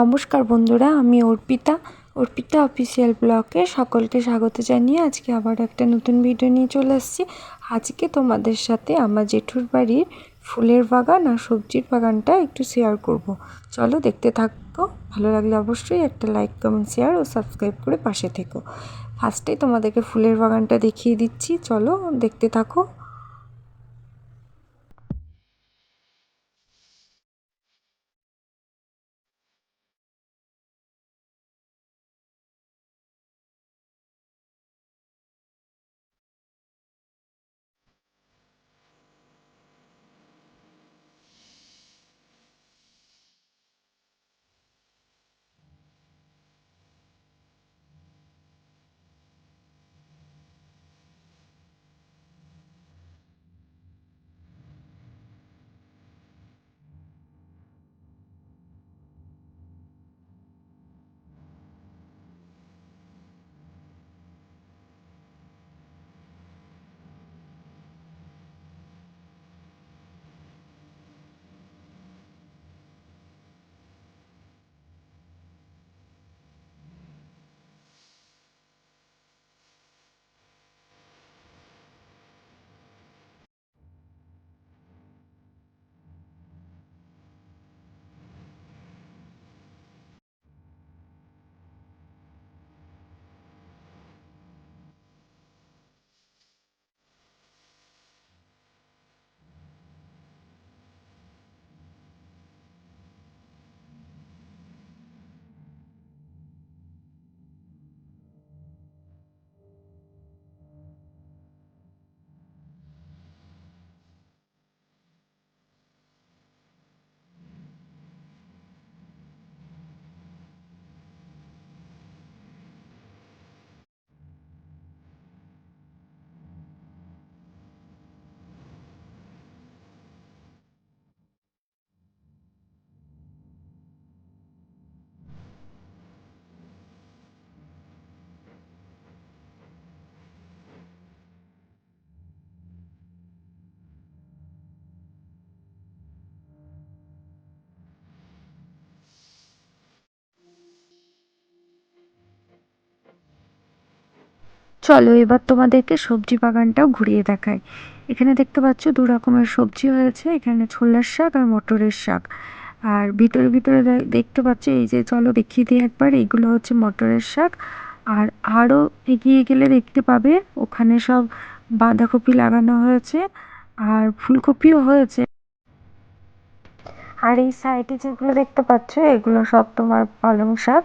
নমস্কার বন্ধুরা, আমি অর্পিতা। অর্পিতা অফিসিয়াল ব্লকে সকলকে স্বাগত জানিয়ে আজকে আবার একটা নতুন ভিডিও নিয়ে চলে আসছি। আজকে তোমাদের সাথে আমার জেঠুর বাড়ির ফুলের বাগান আর সবজির বাগানটা একটু শেয়ার করব। চলো দেখতে থাকো, ভালো লাগলে অবশ্যই একটা লাইক কমেন্ট শেয়ার ও সাবস্ক্রাইব করে পাশে থেকো। ফার্স্টেই তোমাদেরকে ফুলের বাগানটা দেখিয়ে দিচ্ছি। চলো দেখতে থাকো। চলো এবার তোমাদেরকে সবজি বাগানটাও ঘুরিয়ে দেখাই। এখানে দেখতে পাচ্ছ দু রকমের সবজি হয়েছে, এখানে ছোলার শাক আর মটরের শাক। আর ভিতরে ভিতরে দেখতে পাচ্ছ এই যে, চলো দেখিয়ে দিই একবার, এইগুলো হচ্ছে মটরের শাক। আর আরও এগিয়ে গেলে দেখতে পাবে, ওখানে সব বাঁধাকপি লাগানো হয়েছে আর ফুলকপিও হয়েছে। আর এই সাইডে যেগুলো দেখতে পাচ্ছ, এগুলো সব তোমার পালং শাক।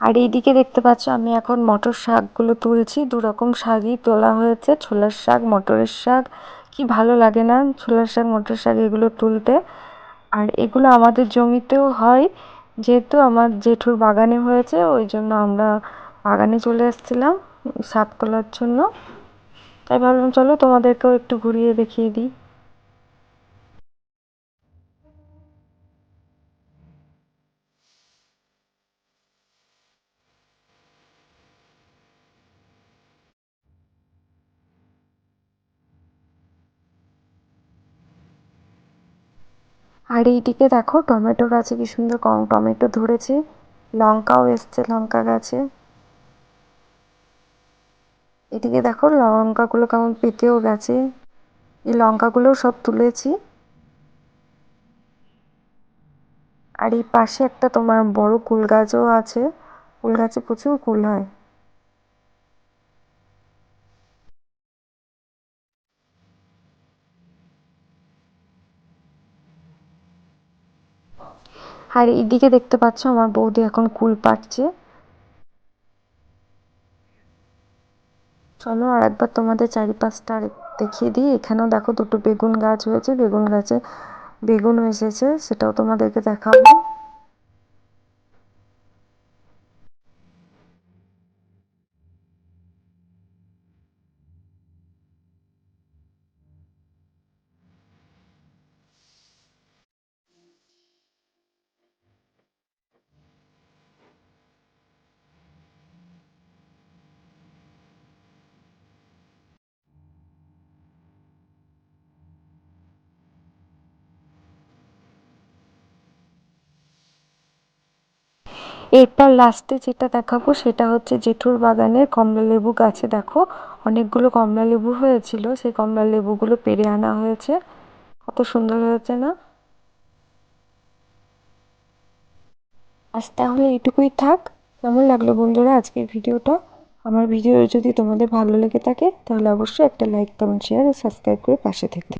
আর এইদিকে দেখতে পাচ্ছ, আমি এখন মটর শাকগুলো তুলছি। দু রকম শাকই তোলা হয়েছে, ছোলার শাক, মটরের শাক। কি ভালো লাগে না ছোলার শাক, মটর শাক এগুলো তুলতে। আর এগুলো আমাদের জমিতেও হয়, যেহেতু আমার জেঠুর বাগানে হয়েছে, ওই জন্য আমরা বাগানে চলে এসেছিলাম শাক তোলার জন্য। তাই ভাবলাম, চলো তোমাদেরকেও একটু ঘুরিয়ে দেখিয়ে দিই। আর এইদিকে দেখো, টমেটো গাছে কি সুন্দর কম টমেটো ধরেছে। লঙ্কাও এসছে, লঙ্কা গাছে। এদিকে দেখো, লঙ্কাগুলো কেমন পেকেও গেছে। এই লঙ্কাগুলোও সব তুলেছি। আর এই পাশে একটা তোমার বড় কুল গাছও আছে। কুল গাছে প্রচুর কুল হয়। আর এইদিকে দেখতে পাচ্ছ আমার বৌদি এখন কুল পাড়ছে চলো আর একবার তোমাদের চারিপাশটা দেখিয়ে দিই। এখানেও দেখো দুটো বেগুন গাছ হয়েছে। বেগুন গাছে বেগুন এসেছে, সেটাও তোমাদেরকে দেখাবো। এরপর লাস্টে যেটা দেখাবো সেটা হচ্ছে জেঠুর বাগানের কমলা লেবু গাছে। দেখো, অনেকগুলো কমলা লেবু হয়েছিল, সেই কমলা লেবুগুলো পেরে আনা হয়েছে। কত সুন্দর হয়েছে না? আজ তাহলে এইটুকুই থাক। কেমন লাগল বন্ধুরা আজকের ভিডিওটা? আমার ভিডিও যদি তোমাদের ভালো লেগে থাকে, তাহলে অবশ্যই একটা লাইক কমেন্ট শেয়ার ও সাবস্ক্রাইব করে পাশে থেকে